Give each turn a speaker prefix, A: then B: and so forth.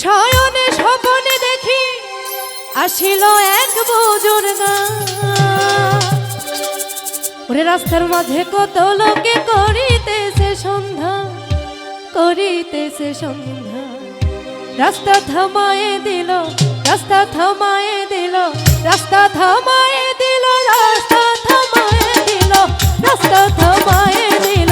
A: সয়নে সপনে দেখি, আসিল এক বুজুর ওরে রাস্তার মাঝে কত লোকে করিতেছে সন্ধ্যা করিতেছে সন্ধ্যা। রাস্তা থামায়ে দিল, রাস্তা থামায়ে দিল, রাস্তা থামায়ে দিল, রাস্তা থামায়ে দিল, রাস্তা থামায়ে দিল।